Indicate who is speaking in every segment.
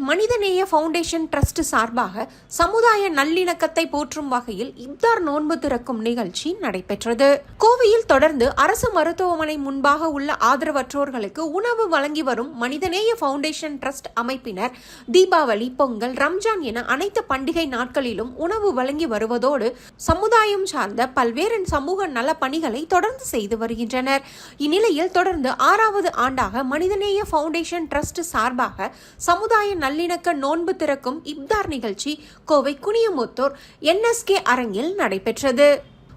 Speaker 1: மனிதநேய foundation trust சார்பாக சமுதாய நல்லிணக்கத்தை போற்றும் வகையில் இப்தார் நோன்பு திறக்கும் நிகழ்ச்சி நடைபெற்றது. கோவையில் தொடர்ந்து அரசு மருத்துவமனை முன்பாக உள்ள ஆதரவற்றோர்களுக்கு உணவு வழங்கி வரும் மனிதநேய ஃபவுண்டேஷன் ட்ரஸ்ட் அமைப்பினர் தீபாவளி பொங்கல் ரம்ஜான் என அனைத்து பண்டிகை நாட்களிலும் உணவு வழங்கி வருவதோடு சமுதாயம் சார்ந்த பல்வேறு சமூக நல பணிகளை தொடர்ந்து செய்து வருகின்றனர். இந்நிலையில் தொடர்ந்து ஆறாவது ஆண்டாக மனிதநேய ஃபவுண்டேஷன் ட்ரஸ்ட் சார்பாக சமுதாய நல்லிணக்க நோன்பு திறக்கும் இப்தார் நிகழ்ச்சி கோவை குனியமுத்தூர் என்எஸ்கே அரங்கில் நடைபெற்றது.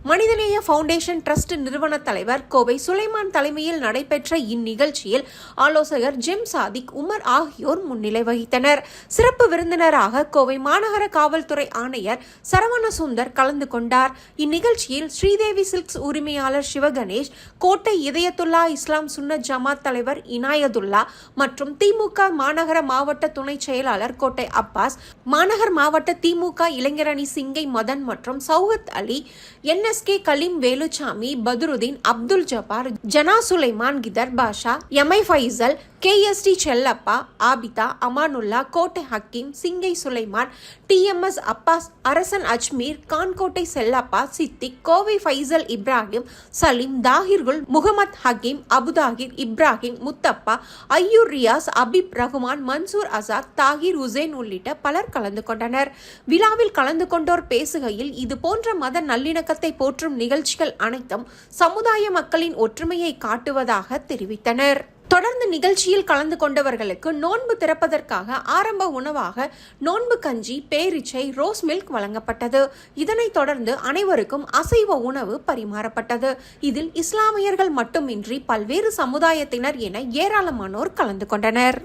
Speaker 1: மனிதநேய ஃபவுண்டேஷன் ட்ரஸ்ட் நிறுவன தலைவர் கோவை சுலைமான் தலைமையில் நடைபெற்ற இந்நிகழ்ச்சியில் ஆலோசகர் ஜிம் சாதிக் உமர் ஆகியோர் முன்னிலை வகித்தனர். சிறப்பு விருந்தினராக கோவை மாநகர காவல்துறை ஆணையர் சரவண சுந்தர் கலந்து கொண்டார். இந்நிகழ்ச்சியில் ஸ்ரீதேவி சில்க்ஸ் உரிமையாளர் சிவகணேஷ் கோட்டை இதயத்துல்லா இஸ்லாம் சுன்ன ஜமாத் தலைவர் இனாயதுல்லா மற்றும் திமுக மாநகர மாவட்ட துணை செயலாளர் கோட்டை அப்பாஸ் மாநகர் மாவட்ட திமுக இளைஞரணி சிங்கை மதன் மற்றும் சௌகத் அலி என்ன N S K Kaleem Veluchamy Badruddin Abdul Jabbar Jana Sulaiman Khidar Basha M I Faisal K S T Chellappa Abida Amanullah Kottai Hakeem Singai Sulaiman T M S Abbas Arasan Ajmeer கான்கோட்டை Chellappa Siddique Kovai Faisal Ibrahim Salim தாகிர்குல் Mohammed Hakeem Abuthahir Ibrahim Muthappa Aiyur Riyaz அபிப் ரகுமான் மன்சூர் அசாத் தாகிர் உசேன் உள்ளிட்ட பலர் கலந்து கொண்டனர். விழாவில் கலந்து கொண்டோர் பேசுகையில் இது போன்ற மத நல்லிணக்கத்தை போற்றும் நிகழ்ச்சிகள் அனைத்தும் சமுதாய மக்களின் ஒற்றுமையை காட்டுவதாக தெரிவித்தனர். தொடர்ந்து நிகழ்ச்சியில் கலந்து கொண்டவர்களுக்கு நோன்பு திறப்பதற்காக ஆரம்ப உணவாக நோன்பு கஞ்சி பேரிச்சை ரோஸ் மில்க் வழங்கப்பட்டது. இதனைத் தொடர்ந்து அனைவருக்கும் அசைவ உணவு பரிமாறப்பட்டது. இதில் இஸ்லாமியர்கள் மட்டுமின்றி பல்வேறு சமுதாயத்தினர் என ஏராளமானோர் கலந்து கொண்டனர்.